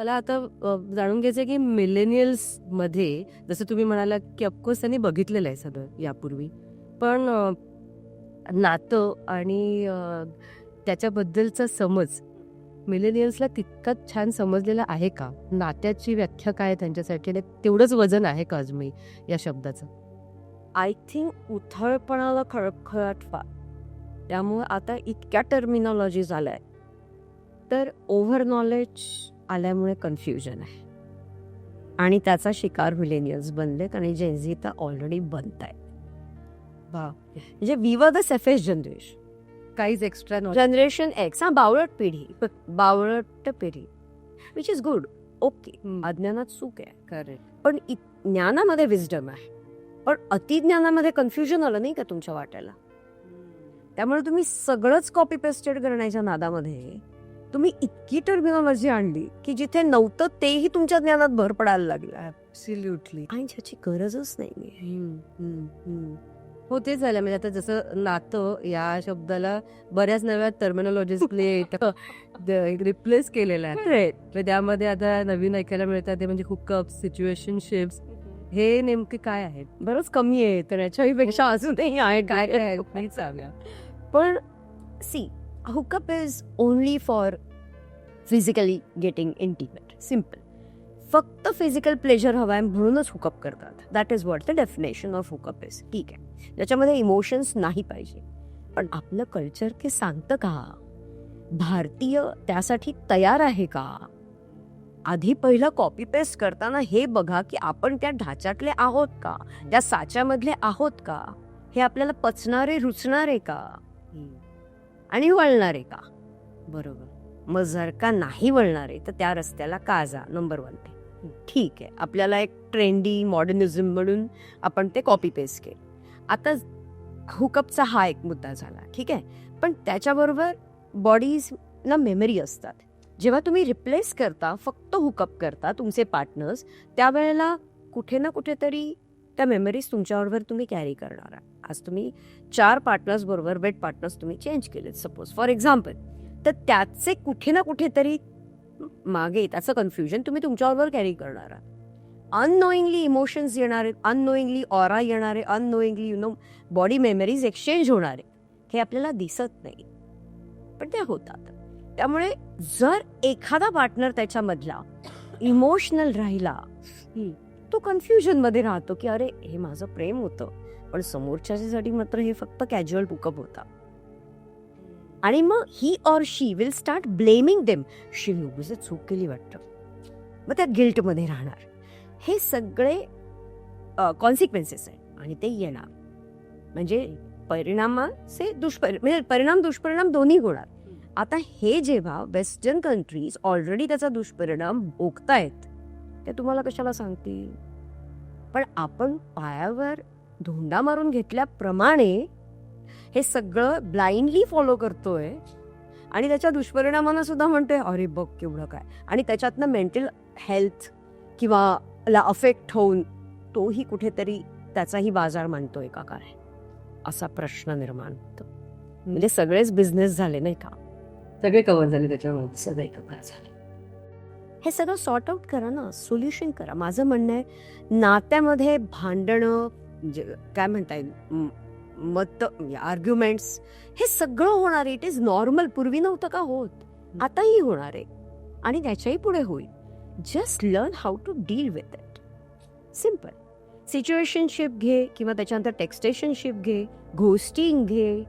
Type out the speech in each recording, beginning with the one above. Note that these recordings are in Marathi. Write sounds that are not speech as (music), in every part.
मला आता जाणून घ्यायचं की मिलेनियल्समध्ये जसं तुम्ही म्हणाला की ऑफकोर्स त्यांनी बघितलेलं आहे सगळं यापूर्वी पण नातं आणि त्याच्याबद्दलचा समज मिलेनियल्सला तितकाच छान समजलेला आहे का? नात्याची व्याख्या काय आहे त्यांच्यासाठी? आणि तेवढंच वजन आहे का अजमी या शब्दाचं? आय थिंक उथळपणाला खळखळाट फार. त्यामुळे आता इतक्या टर्मिनॉलॉजी झाल्या आहे तर ओव्हर नॉलेज आल्यामुळे कन्फ्युजन आहे. आणि त्याचा शिकार मिलेनियल्स बनलेत आणि जेन्झी तर ऑलरेडी बनत आहे म्हणजे we were the safest generation काहीच एक्स्ट्रा जनरेशन एक्स हा बावळट पिढी बावळट पिढी विच इज गुड ओके अज्ञानात चूक आहे. करेक्ट पण ज्ञानामध्ये विजडम आहे. पण अतिज्ञानामध्ये कन्फ्युजन आलं नाही का तुमच्या वाट्याला? त्यामुळे तुम्ही सगळंच कॉपी पेस्टेड करण्याच्या नादामध्ये तुम्ही इतकी टर्मिनॉलॉजी आणली की जिथे नव्हतं तेही तुमच्या ज्ञानात भर पडायला लागलं. ऍब्सल्युटली आणि ज्याची गरजच नाही हो ते झालं. म्हणजे आता जसं नातं या शब्दाला बऱ्याच नव्या टर्मिनॉलॉजीज रिप्लेस (laughs) केलेलं आहे. तर त्यामध्ये आता नवीन ऐकायला मिळतात ते म्हणजे हुकअप सिच्युएशनशिप्स हे नेमके काय आहेत? बरंच कमी आहे तर याच्याही पेक्षा अजूनही आहे. (laughs) काय काय पण see hookup is only for physically getting intimate simple फक्त फिजिकल प्लेजर हवा आहे म्हणूनच हुकअप करतात. That is what the definition of hookup is ठीक आहे. ज्याच्यामध्ये इमोशन्स नाही पाहिजे. पण आपलं कल्चर ते सांगतं का? भारतीय त्यासाठी तयार आहे का? आधी पहिलं कॉपी पेस्ट करताना हे बघा की आपण त्या ढाच्यातले आहोत का? त्या साच्यामधले आहोत का? हे आपल्याला पचणारे रुचणारे का? आणि वळणारे का? बरोबर. मग जर का नाही वळणारे तर त्या रस्त्याला का जा नंबर वन ते. ठीक आहे आपल्याला एक ट्रेंडी मॉडर्निझम म्हणून आपण ते कॉपी पेस्ट केलं. आता हुकअपचा हा एक मुद्दा झाला ठीक आहे? पण त्याच्याबरोबर बॉडीजला मेमरी असतात. जेव्हा तुम्ही रिप्लेस करता फक्त हुकअप करता तुमचे पार्टनर्स त्यावेळेला कुठे ना कुठेतरी त्या मेमरीज तुमच्याबरोबर तुम्ही कॅरी करणार आहात. आज तुम्ही चार पार्टनर्सबरोबर बेड पार्टनर्स तुम्ही चेंज केलेत सपोज फॉर एक्झाम्पल तर त्याचे कुठे ना कुठेतरी मागे त्याचं कन्फ्युजन तुम्ही तुमच्याबरोबर कॅरी करणार आहात. अननोईंगली इमोशन्स येणार आहेत अननोईंगली ऑरा येणार आहे unknowingly you know body memories exchange होणार. हे आपल्याला दिसत नाही. पण त्या होतात. त्यामुळे जर एखादा पार्टनर त्याच्यामधला इमोशनल राहिला तो कन्फ्युजनमध्ये राहतो की अरे हे माझं प्रेम होतं. पण समोरच्यासाठी मात्र हे फक्त कॅज्युअल बुकअप होता. आणि मग he or she will start blaming them she उगीच चूक केली वाटतं. मग त्या गिल्टमध्ये राहणार. हे सगळे कॉन्सिक्वेन्सेस आहेत. आणि ते येणार. म्हणजे परिणामाचे दुष्परि म्हणजे परिणाम दुष्परिणाम दोन्ही होणार आता हे जेव्हा वेस्टर्न कंट्रीज ऑलरेडी त्याचा दुष्परिणाम भोगतायत ते तुम्हाला कशाला सांगतील? पण आपण पायावर धोंडा मारून घेतल्याप्रमाणे हे सगळं ब्लाइंडली फॉलो करतोय. आणि त्याच्या दुष्परिणामांना सुद्धा म्हणतोय अरे बघ केवढं काय. आणि त्याच्यातनं मेंटल हेल्थ किंवा ला अफेक्ट होऊन तोही कुठेतरी त्याचाही बाजार मांडतोय का काय? असा प्रश्न निर्माण होतो. म्हणजे सगळेच बिझनेस झाले नाही का? सगळे कव्हर झाले त्याच्यामध्ये सगळे कपाळ झाले. हे सगळं सॉर्ट आउट करा ना. सोल्युशन करा. माझं म्हणणं आहे नात्यामध्ये भांडणं म्हणजे काय म्हणता येईल मत आर्ग्युमेंट्स हे सगळं होणार आहे. इट इज नॉर्मल पूर्वी नव्हतं का होत? आताही होणार आहे. आणि त्याच्याही पुढे होईल. Just learn how to deal with it simple situationship घे किंवा त्याच्यानंतर टेक्स्टेशनशिप घे घोस्टिंग घे.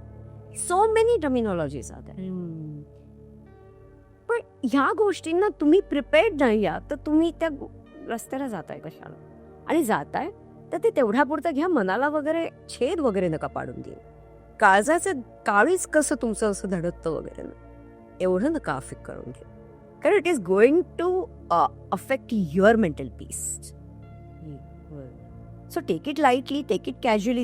सो मेनी टर्मिनॉलॉजीज आर पण ह्या गोष्टींना तुम्ही प्रिपेअर्ड नाही आहात तर तुम्ही त्या रस्त्याला जाताय कशाला? आणि जाताय तर ते तेवढ्या पुरतं घ्या मनाला वगैरे छेद वगैरे नका पाडून देऊ. काळजाचं काळीच कसं तुमचं असं धडकतं वगैरे ना एवढं नका अफेक्ट करून घे कारण it is going to affect your mental peace so take it lightly take it casually